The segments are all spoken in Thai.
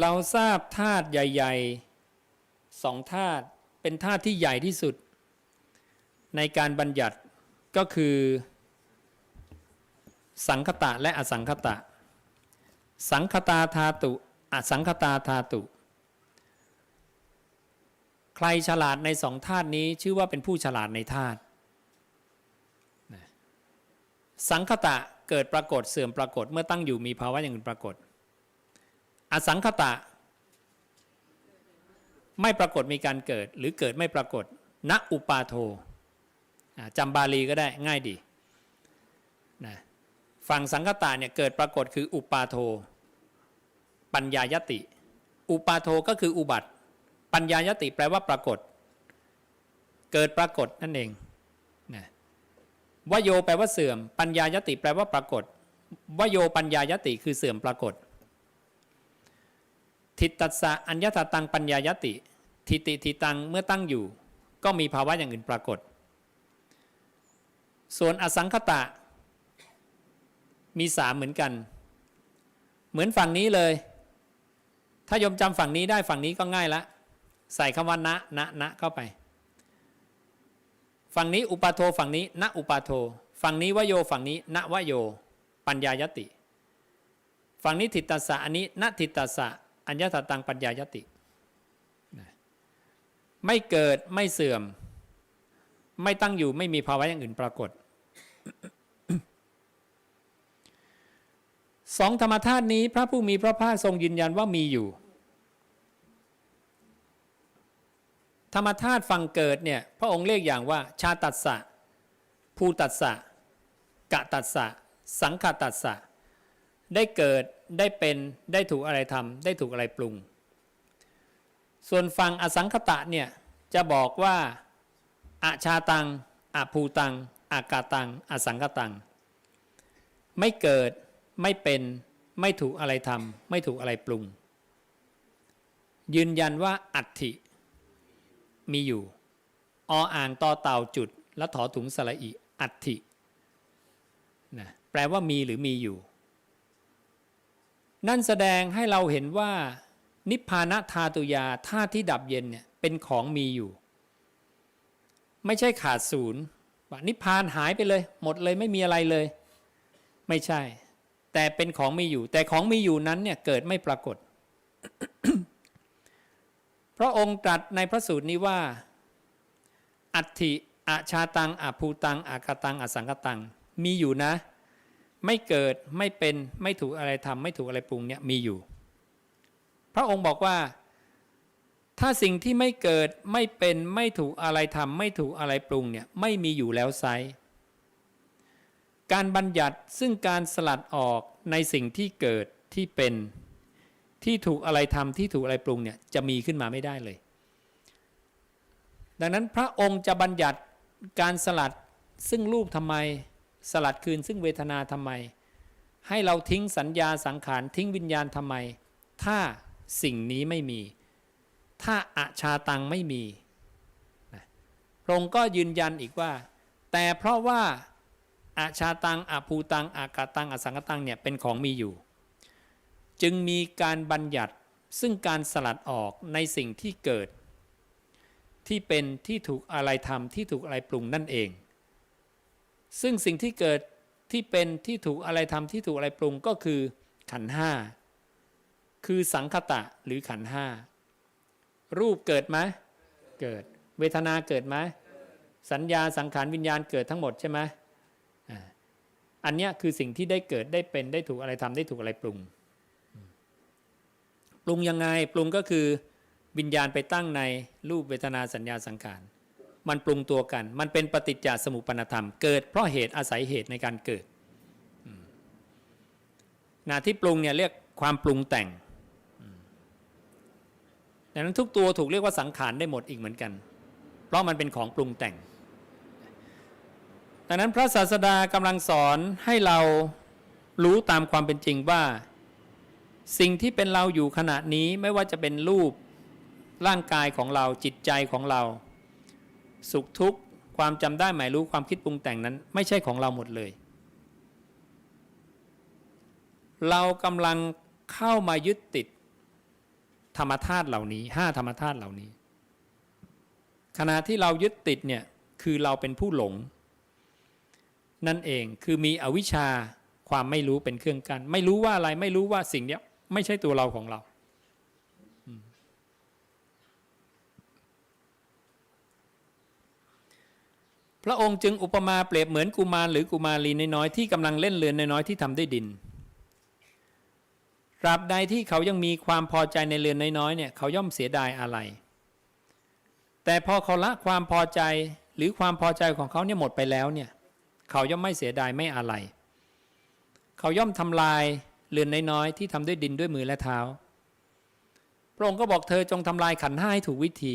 เราทราบธาตุใหญ่ๆสองธาตุเป็นธาตุที่ใหญ่ที่สุด ในการบัญญัติก็คือ สังคตะและอสังคตะ สังคตาธาตุอสังคตาธาตุ ใครฉลาดในสองธาตุนี้ชื่อว่าเป็นผู้ฉลาดในธาตุสังคตะเกิดปรากฏเสื่อมปรากฏเมื่อตั้งอยู่มีภาวะอย่างอื่นปรากฏ อสังคตะ ไม่ปรากฏมีการเกิด หรือเกิดไม่ปรากฏณอุปาโทจำบาลีก็ได้ง่ายดีนะฝั่งสังคตะเนี่ยเกิดปรากฏคืออุปาโท ปัญญายติ อุปาโทก็คืออุบัติ ปัญญายติแปลว่าปรากฏ เกิดปรากฏนั่นเองนะวโยแปลว่าเสื่อม ปัญญายติแปลว่าปรากฏวโยปัญญายติคือเสื่อมปรากฏ ทิตตัสสะอัญญตตังปัญญายติ ทิติทิตังเมื่อตั้งอยู่ ก็มีภาวะอย่างอื่นปรากฏ ส่วนอสังคตะ มีสามเหมือนกัน เหมือนฝั่งนี้เลย ถ้ายมจำฝั่งนี้ได้ฝั่งนี้ก็ง่ายละ ใส่คำว่าณณณเข้าไป ฝั่งนี้อุปาโทฝั่งนี้ณอุปาโท ฝั่งนี้วโยฝั่งนี้ณวโย ปัญญายติ ฝั่งนี้ทิตตัสสะอันนี้ณทิตตัสสะ อัญญตตังปัญญายติ ไม่เกิดไม่เสื่อม ไม่ตั้งอยู่ไม่มีภาวะอย่างอื่นปรากฏสองธรรมธาตุนี้พระผู้มีพระภาคทรงยืนยันว่ามีอยู่ ธรรมธาตุฝั่งเกิดเนี่ยพระองค์เรียกอย่างว่า ชาตัสสะภูตัสสะกะตัสสะสังขตัสสะได้เกิด ได้เป็นได้ถูกอะไรทำได้ถูกอะไรปรุง ส่วนฝั่งอสังคตะเนี่ยจะบอกว่าอาชาตังอาภูตัง อากาตัง อสังคตัง ไม่เกิดไม่เป็นไม่ถูกอะไรทำไม่ถูกอะไรปรุง ยืนยันว่าอัตถิมีอยู่ ออ่างต่อเต่าจุด แล้วถอถุงสระอิอัตถินะแปลว่ามีหรือมีอยู่ นั่นแสดงให้เราเห็นว่า นิพพานธาตุยาธาตุที่ดับเย็นเนี่ยเป็นของมีอยู่ ไม่ใช่ขาดศูนย์ว่านิพพานหายไปเลย หมดเลยไม่มีอะไรเลย ไม่ใช่ แต่เป็นของมีอยู่ แต่ของมีอยู่นั้นเนี่ยเกิดไม่ปรากฏ พระองค์ตรัสในพระสูตรนี้ว่า อัตถิอาชาตังอาภูตังอากตังอสังกตัง มีอยู่นะ ไม่เกิดไม่เป็นไม่ถูกอะไรทำไม่ถูกอะไรปรุงเนี่ยมีอยู่ พระองค์บอกว่า ถ้าสิ่งที่ไม่เกิดไม่เป็นไม่ถูกอะไรทำไม่ถูกอะไรปรุงเนี่ยไม่มีอยู่แล้วไซการบัญญัติซึ่งการสลัดออกในสิ่งที่เกิดที่เป็นที่ถูกอะไรทำที่ถูกอะไรปรุงเนี่ยจะมีขึ้นมาไม่ได้เลย ดังนั้นพระองค์จะบัญญัติการสลัดซึ่งรูปทำไม สลัดคืนซึ่งเวทนาทำไม ให้เราทิ้งสัญญาสังขารทิ้งวิญญาณทำไม ถ้าสิ่งนี้ไม่มี ถ้าอาชาตังไม่มีพระองค์ก็ยืนยันอีกว่า แต่เพราะว่าอาชาตังอาภูตังอากาตังอสังกตังเนี่ยเป็นของมีอยู่ จึงมีการบัญญัติซึ่งการสลัดออกในสิ่งที่เกิด ที่เป็นที่ถูกอะไรทำที่ถูกอะไรปรุงนั่นเอง ซึ่งสิ่งที่เกิดที่เป็นที่ถูกอะไรทำที่ถูกอะไรปรุงก็คือขันห้าคือสังคตะหรือขันห้ารูปเกิดไหมเกิด เวทนาเกิดไหมสัญญาสังขารวิญญาณเกิดทั้งหมดใช่ไหมอันนี้คือสิ่งที่ได้เกิดได้เป็นได้ถูกอะไรทำได้ถูกอะไรปรุง ปรุงยังไงปรุงก็คือวิญญาณไปตั้งในรูปเวทนาสัญญาสังขาร มันปรุงตัวกัน มันเป็นปฏิจจสมุปนธรรม เกิดเพราะเหตุอาศัยเหตุในการเกิดนะที่ปรุงเนี่ยเรียกความปรุงแต่งดังนั้นทุกตัวถูกเรียกว่าสังขารได้หมดอีกเหมือนกัน เพราะมันเป็นของปรุงแต่ง ดังนั้นพระศาสดากำลังสอนให้เรารู้ตามความเป็นจริงว่า สิ่งที่เป็นเราอยู่ขณะนี้ไม่ว่าจะเป็นรูปร่างกายของเราจิตใจของเรา สุขทุกข์ความจำได้หมายรู้ความคิดปรุงแต่งนั้น ไม่ใช่ของเราหมดเลย เรากำลังเข้ามายึดติดธรรมธาตุเหล่านี้ห้าธรรมธาตุเหล่านี้ ขณะที่เรายึดติดเนี่ยคือเราเป็นผู้หลง นั่นเองคือมีอวิชชาความไม่รู้เป็นเครื่องกันไม่รู้ว่าอะไรไม่รู้ว่าสิ่งเนี้ยไม่ใช่ตัวเราของเรา พระองค์จึงอุปมาเปรียบเหมือนกุมารหรือกุมารีน้อยๆที่กำลังเล่นเรือนน้อยๆที่ทำด้วยดินตราบใดที่เขายังมีความพอใจในเรือนน้อยๆเนี่ยเขาย่อมเสียดายอะไร แต่พอเขาละความพอใจหรือความพอใจของเขาเนี่ยหมดไปแล้วเนี่ยเขาย่อมไม่เสียดายไม่อะไร เขาย่อมทำลายเรือนน้อยๆที่ทำด้วยดินด้วยมือและเท้า พระองค์ก็บอกเธอจงทำลายขันห้าให้ถูกวิธี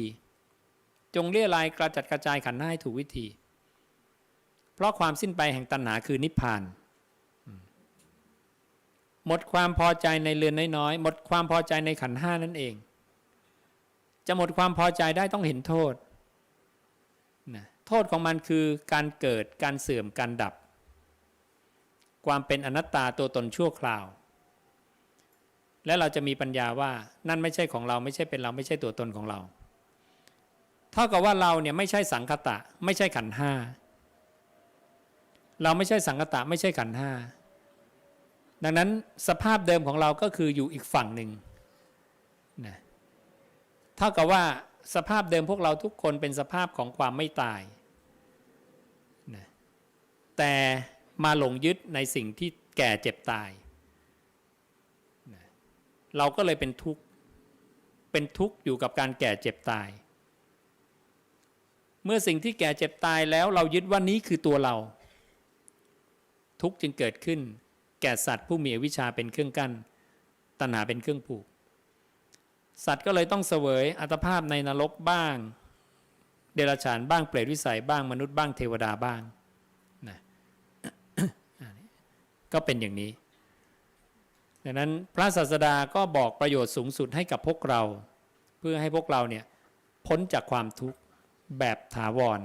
จงเรียรายกระจัดกระจายขันห้าให้ถูกวิธี เพราะความสิ้นไปแห่งตัณหาคือนิพพาน หมดความพอใจในเรือนน้อยๆ หมดความพอใจในขันห้านั่นเอง จะหมดความพอใจได้ต้องเห็นโทษนะโทษของมันคือการเกิดการเสื่อมการดับ ความเป็นอนัตตาตัวตนชั่วคราว และเราจะมีปัญญาว่านั่นไม่ใช่ของเราไม่ใช่เป็นเราไม่ใช่ตัวตนของเรา เท่ากับว่าเราเนี่ยไม่ใช่สังคตะ ไม่ใช่ขันห้า เราไม่ใช่สังคตะไม่ใช่ขันธ์ห้าดังนั้นสภาพเดิมของเราก็คืออยู่อีกฝั่งหนึ่งนะเท่ากับว่าสภาพเดิมพวกเราทุกคนเป็นสภาพของความไม่ตายนะแต่มาหลงยึดในสิ่งที่แก่เจ็บตายนะเราก็เลยเป็นทุกข์ เป็นทุกข์อยู่กับการแก่เจ็บตาย เมื่อสิ่งที่แก่เจ็บตายแล้วเรายึดว่านี้คือตัวเรา ทุกข์จึงเกิดขึ้น แก่สัตว์ผู้มีอวิชชาเป็นเครื่องกั้นตัณหาเป็นเครื่องผูก สัตว์ก็เลยต้องเสวยอัตภาพในนรกบ้าง เดรัจฉานบ้างเปรตวิสัยบ้างมนุษย์บ้างเทวดาบ้างนะก็เป็นอย่างนี้ดังนั้นพระศาสดาก็บอกประโยชน์สูงสุดให้กับพวกเรา เพื่อให้พวกเราเนี่ยพ้นจากความทุกข์แบบถาวร